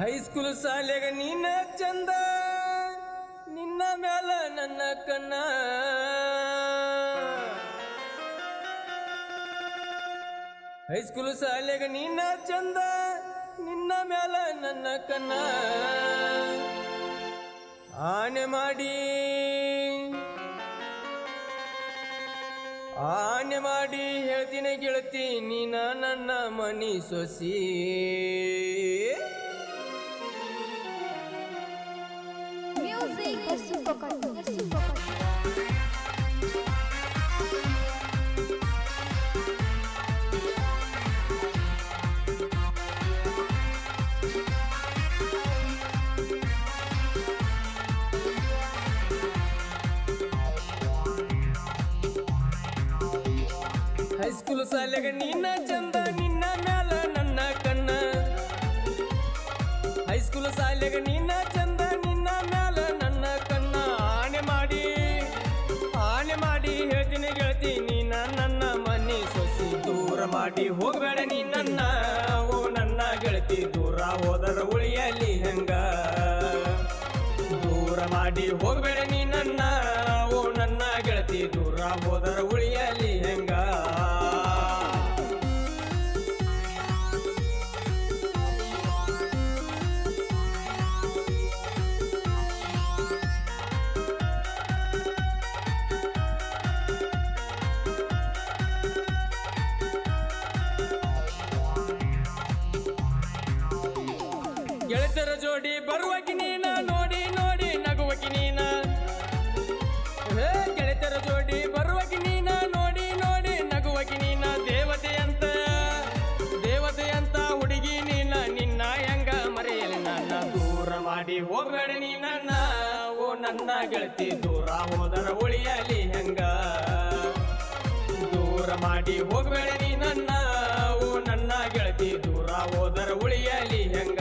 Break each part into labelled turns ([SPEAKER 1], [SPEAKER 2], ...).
[SPEAKER 1] High school ಶಾಲೆಗ ನೀನ ಚಂದ, ನಿನ್ನ ಮ್ಯಾಲ ನನ್ನ ಕಣ್ಣ. ಹೈಸ್ಕೂಲ್ ಶಾಲೆಗ ನೀನ ಚಂದ, ನಿನ್ನ ಮ್ಯಾಲ ನನ್ನ ಕಣ್ಣ. ಆನೆ ಮಾಡಿ ಆನೆ ಮಾಡಿ ಹೇಳ್ತೀನಿ ಗೆಳತಿ, ನೀನ ನನ್ನ ಮನಿ ಸೊಸಿ. ಹೈಸ್ಕೂಲ್ ಸಾಲೆಗ ನಿನ್ನ ಚಂದ, ನಿನ್ನ ಮ್ಯಾಲ ನನ್ನ ಕಣ್ಣ. ಹೈಸ್ಕೂಲ್ ಸಾಲೆಗ ನಿನ್ನ ಚಂದ, ನಿನ್ನ ಮ್ಯಾಲ ನನ್ನ ಕಣ್ಣ. ಆನೆ ಮಾಡಿ ಆನೆ ಮಾಡಿ ಹೇಳ್ತೀನಿ ಗೆಳತಿ ನೀನ ನನ್ನ ಮನೆ ಸೊಸಿ ದೂರ ಮಾಡಿ ಹೋಗಬೇಡ ನೀ ನನ್ನ. ಓ, ನನ್ನ ಗೆಳತಿ ದೂರ ಹೋದರ ಉಳಿಯಲಿ ಹೆಂಗ? ದೂರ ಮಾಡಿ ಹೋಗಬೇಡ ನೀ ನನ್ನ. ಓ, ನನ್ನ ಗೆಳತಿ ದೂರ ಹೋದರ ಉಳಿಯಲಿ ಗೆಳತರ ಜೋಡಿ ಬರುವಕಿ ನೀನ ನೋಡಿ ನೋಡಿ ನಗುವಕಿ ನೀನ ಹೇ, ಗೆಳತರ ಜೋಡಿ ಬರುವಕಿ ನೀನ ನೋಡಿ ನೋಡಿ ನಗುವಕಿ ನೀನ ದೇವತೆಯಂತ ದೇವತೆಯಂತ ಹುಡುಗಿ ನೀನ, ನಿನ್ನ ಹೆಂಗ ಮರೆಯಲಿ ನನ್ನ. ದೂರ ಮಾಡಿ ಹೋಗಬೇಡ ನೀ ನನ್ನ. ಓ, ನನ್ನ ಗೆಳತಿ, ದೂರ ಹೋದರ ಉಳಿಯಲಿ ಹೆಂಗ. ದೂರ ಮಾಡಿ ಹೋಗಬೇಡ ನೀ ನನ್ನ. ಓ, ನನ್ನ ಗೆಳತಿ, ದೂರ ಹೋದರ ಉಳಿಯಲಿ ಹೆಂಗ.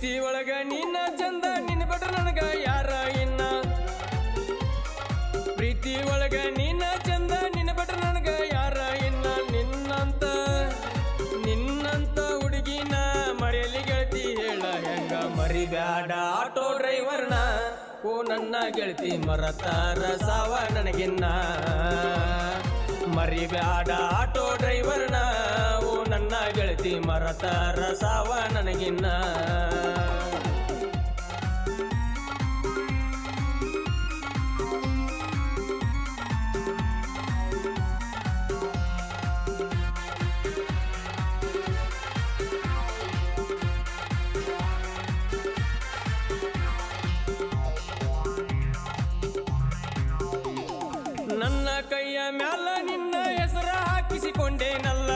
[SPEAKER 1] ಪ್ರೀತಿ ಒಳಗ ನಿನ್ನ ಚಂದ ನಿನ್ನ ಬಿಟ್ರ ನನಗ ಯಾರ ಇನ್ನ? ಪ್ರೀತಿ ಒಳಗ ನಿನ್ನ ಚಂದ ನಿನ್ನ ಬಿಟ್ರ ನನಗ ಯಾರ ಇನ್ನ? ನಿನ್ನಂತ ನಿನ್ನಂತ ಹುಡುಗಿನ ಮರೆಯಲಿ ಗೆಳತಿ ಹೇಳ ಹೆಂಗ ಮರಿಬ್ಯಾಡ ಆಟೋ ಡ್ರೈವರ್ನ? ಓ ನನ್ನ ಗೆಳತಿ ಮರತಾರ ಸಾವ ನನಗಿನ್ನ. ಮರಿಬ್ಯಾಡ ಆಟೋ ಡ್ರೈವರ್ನ ಓ ನನ್ನ ಮರತ ಸಾವ ನನಗಿನ್ನ. ನನ್ನ ಕೈಯ ಮ್ಯಾಲ ನಿನ್ನ ಹೆಸರ ಹಾಕಿಸಿಕೊಂಡೇನಲ್ಲ.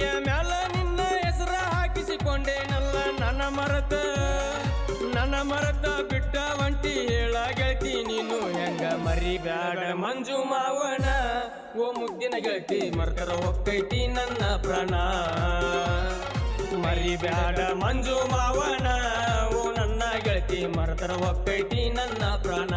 [SPEAKER 1] ಕೈಯ ಮ್ಯಾಲ ನಿನ್ನ ಹೆಸರ ಹಾಕಿಸಿಕೊಂಡೇನಲ್ಲ ನನ್ನ ಮರತ? ನನ್ನ ಮರತ ಬಿಟ್ಟ ಒಂಟಿ ಹೇಳ ಗೆಳತಿ ನೀನು ಹೆಂಗ ಮರಿಬ್ಯಾಡ ಮಂಜು ಮಾವನ? ಓ ಮುದ್ದಿನ ಗೆಳತಿ ಮರ್ತರ ಒಕ್ಕೈತಿ ನನ್ನ ಪ್ರಾಣ. ಮರಿಬ್ಯಾಡ ಮಂಜು ಮಾವಣ ಓ ನನ್ನ ಗೆಳತಿ ಮರ್ತರ ಒಕ್ಕೈತಿ ನನ್ನ ಪ್ರಾಣ.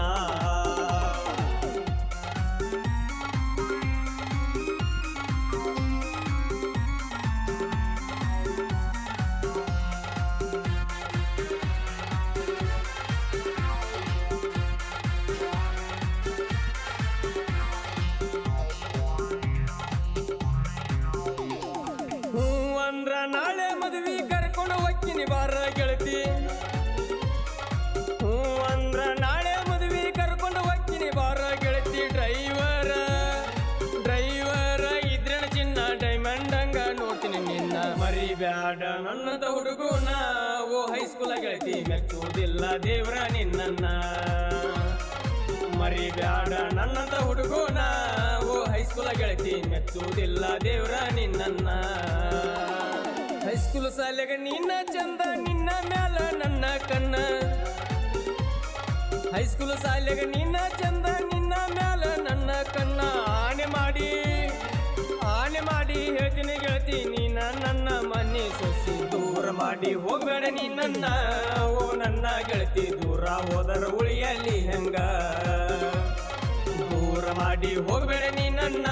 [SPEAKER 1] ಮರಿಬ್ಯಾಡ ನನ್ನದ ಹುಡುಗು ಓ ಹೈಸ್ಕೂಲ ಗೆಳತಿ ಮೆಚ್ಚುವುದಿಲ್ಲ ದೇವ್ರ ಮರಿ ಬ್ಯಾಡ, ನನ್ನಂತ ಹುಡುಗು ಓ ಹೈಸ್ಕೂಲ ಗೆಳತಿ ಮೆಚ್ಚುವುದಿಲ್ಲ ದೇವ್ರ ನಿನ್ನ ಹೈಸ್ಕೂಲ್ ಸಾಲೆಗ ನಿನ್ನ ಚಂದ, ನಿನ್ನ ಮ್ಯಾಲ ನನ್ನ ಕಣ್ಣ. ಹೈಸ್ಕೂಲ್ ಸಾಲೆಗ ನಿನ್ನ ಚಂದ ಮಾಡಿ ಹೋಗ್ಬೇಡ ನೀ ನನ್ನ. ಓ, ನನ್ನ ಗೆಳತಿ, ದೂರ ಹೋದರ ಉಳಿಯಲಿ ಹೆಂಗ? ದೂರ ಮಾಡಿ ಹೋಗಬೇಡ ನೀ ನನ್ನ.